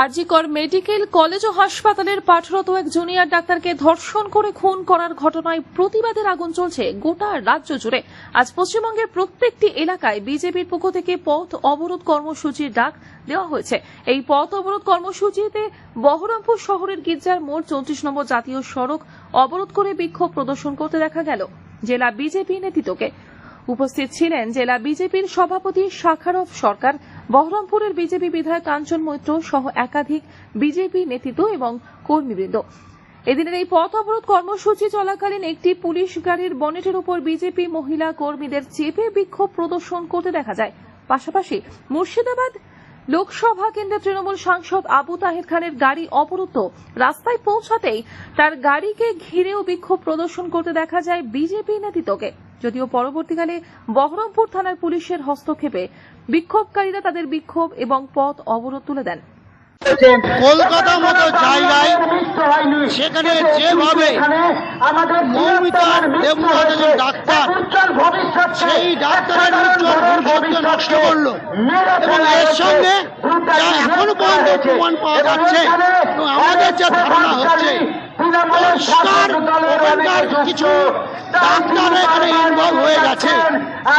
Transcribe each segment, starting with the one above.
RG Kar medical college ও হাসপাতালের পাঠরত এক junior ডাক্তারকে ধর্ষণ করে খুন করার ঘটনায় প্রতিবাদের আগুন চলছে গোটা রাজ্য জুড়ে। আজ পশ্চিমবঙ্গের প্রত্যেকটি এলাকায় বিজেপির পক্ষ থেকে পথ অবরোধ কর্মসূচির ডাক দেওয়া হয়েছে। এই পথ অবরোধ কর্মসূচিতে বহরমপুর শহরের গির্জার মোড় চৌত্রিশ নম্বর জাতীয় সড়ক অবরোধ করে বিক্ষোভ প্রদর্শন করতে দেখা গেল জেলা বিজেপি নেতৃত্বকে। উপস্থিত ছিলেন জেলা বিজেপির সভাপতি শাখারফ সরকার বহরমপুরের বিজেপি বিধায়ক কাঞ্চন মৈত্র সহ একাধিক বিজেপি নেতৃত্ব এবং কর্মীবৃন্দ। এদিনের এই পথ অবরোধ কর্মসূচি চলাকালীন একটি পুলিশ গাড়ির বনেটের উপর বিজেপি মহিলা কর্মীদের চেপে বিক্ষোভ প্রদর্শন করতে দেখা যায়। পাশাপাশি মুর্শিদাবাদ লোকসভা কেন্দ্রে তৃণমূল সাংসদ আবু তাহের খানের গাড়ি অবরুদ্ধ। রাস্তায় পৌঁছাতেই তার গাড়িকে ঘিরেও বিক্ষোভ প্রদর্শন করতে দেখা যায় বিজেপি নেতৃত্বকে। যদিও পরবর্তীকালে বহরমপুর থানার পুলিশের হস্তক্ষেপে বিক্ষোভকারীরা তাদের বিক্ষোভ এবং পথ অবরোধ তুলে দেন। কলকাতা মতো জায়গায় সেখানে যেভাবে মৌমিতার দেবনাথ একজন ডাক্তার সেই ডাক্তারের ভবিষ্যৎকে নষ্ট করল। এবং এর সঙ্গে যা এখনও পর্যন্ত প্রমাণ পাওয়া যাচ্ছে এবং আমাদের যা ধারণা হচ্ছে কিছু ডাক্তার এখানে ইনভলভ হয়ে গেছে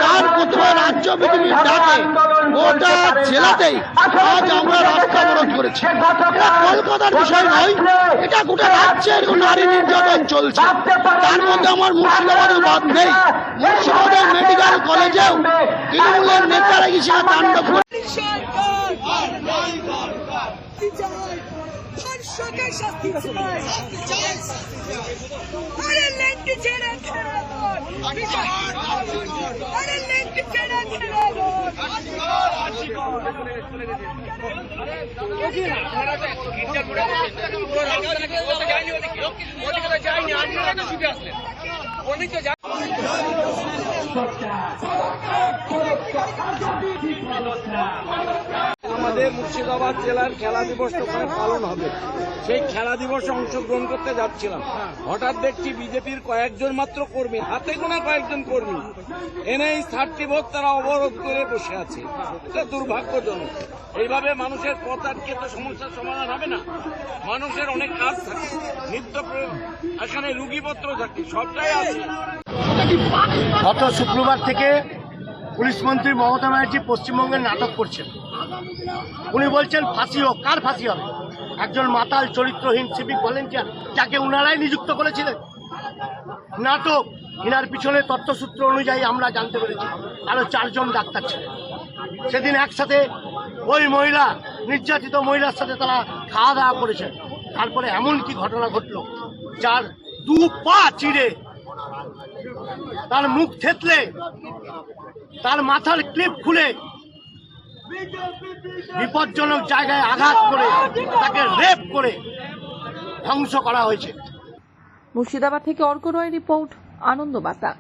তার প্রথমে রাজ্য বিজেপির ডাকে গোটা জেলাতেই আজ আমরা রাস্তা অবরোধ করেছি এটা কলকাতার বিষয় নয় এটা গোটা রাজ্যের নারী নির্যাতন চলছে তার মধ্যে আমার মুর্শিদাবাদের বাদ নেই মুর্শিদাবাদের মেডিকেল কলেজেও তৃণমূলের নেতারা গিয়ে সেখানে তাণ্ডব করে শাস্তি চাই আরে লেংটি ছেড়ে ছেড়ে বল আমাদের মুর্শিদাবাদ জেলার খেলা দিবস ওখানে পালন হবে। সেই খেলা দিবসে অংশগ্রহণ করতে যাচ্ছিলাম। হঠাৎ দেখছি বিজেপির কয়েকজন মাত্র কর্মী, হাতে গোনা কয়েকজন কর্মী। এনএই থার্টি ভোট তারা অবরোধ করে বসে আছে। এটা দুর্ভাগ্যজনক। এইভাবে মানুষের পথ আটকে তো সমস্যার সমাধান হবে না? মানুষের অনেক কাজ থাকে। নিত্য এখানে রুগীপত্র থাকে, সবটাই আছে। গত শুক্রবার থেকে পুলিশ মন্ত্রী মমতা ব্যানার্জি পশ্চিমবঙ্গের নাটক করছেন। উনি বলছেন ফাঁসি হোক, কার ফাঁসি হবে? একজন মাতাল, চরিত্রহীন সিভিক ভলেন্টিয়ার যাকে উনারাই নিযুক্ত করেছিলেন। নাটক, ইনার পিছনে তথ্যসূত্র অনুযায়ী আমরা জানতে পেরেছি আরও চারজন ডাক্তার ছিলেন। সেদিন একসাথে ওই মহিলা, নির্যাতিত মহিলার সাথে তারা খাওয়া দাওয়া করেছেন। তারপরে এমন কি ঘটনা ঘটলো, যার দু পা চিড়ে তার মুখ থেতলে, তার মাথার ক্লিপ খুলে বিপজ্জনক জায়গায় আঘাত করে, তাকে রেপ করে ধ্বংস করা হয়েছে। মুর্শিদাবাদ থেকে অর্ক রয় রিপোর্ট, আনন্দ বার্তা।